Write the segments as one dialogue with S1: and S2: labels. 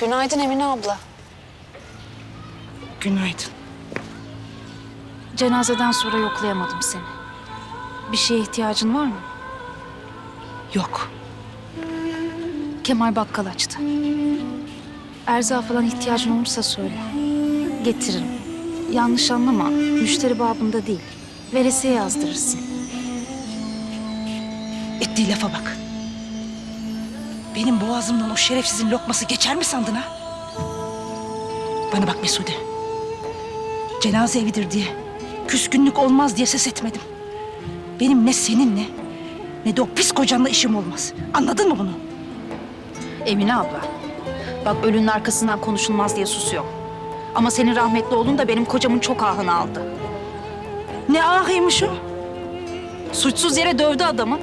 S1: Günaydın Emine abla.
S2: Günaydın.
S3: Cenazeden sonra yoklayamadım seni. Bir şeye ihtiyacın var mı?
S2: Yok.
S3: Kemal bakkal açtı. Erza falan ihtiyacın olursa söyle. Getiririm. Yanlış anlama. Müşteri babında değil. Veresiye yazdırırsın.
S2: Ettiği lafa bak. Benim boğazımdan o şerefsizin lokması geçer mi sandın ha? Bana bak Mesude. Cenaze evidir diye, küskünlük olmaz diye ses etmedim. Benim ne seninle ne de o pis kocanla işim olmaz. Anladın mı bunu?
S3: Emine abla. Bak ölünün arkasından konuşulmaz diye susuyor. Ama senin rahmetli oğlun da benim kocamın çok ahını aldı.
S2: Ne ahıymış o?
S3: Suçsuz yere dövdü adamı.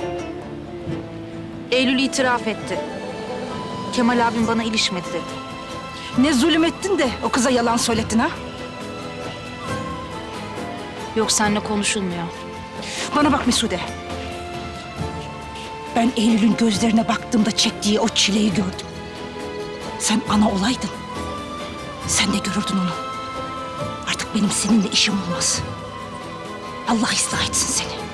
S3: Eylül itiraf etti. Kemal abim bana ilişmedi dedi.
S2: Ne zulüm ettin de o kıza yalan söylettin ha?
S3: Yok seninle konuşulmuyor.
S2: Bana bak Mesude. Ben Eylül'ün gözlerine baktığımda çektiği o çileyi gördüm. Sen ana olaydın. Sen de görürdün onu. Artık benim seninle işim olmaz. Allah ıslah etsin seni.